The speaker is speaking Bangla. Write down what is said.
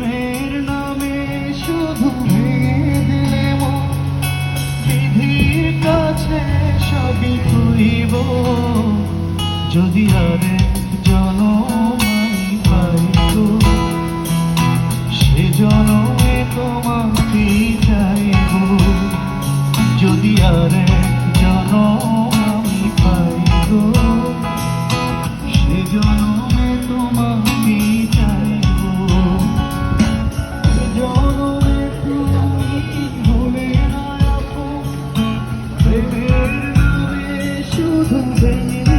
প্রেমের শুধু ভেঙে দিলে বিধির কাছে সবই খুইব। যদি আরে জনমাই পাইতো, সে জনমে তোমাকে চাইব। যদি আরে জন আমি পাইত, সে জনমে তোমাকে শুধু ভেঙে দিলে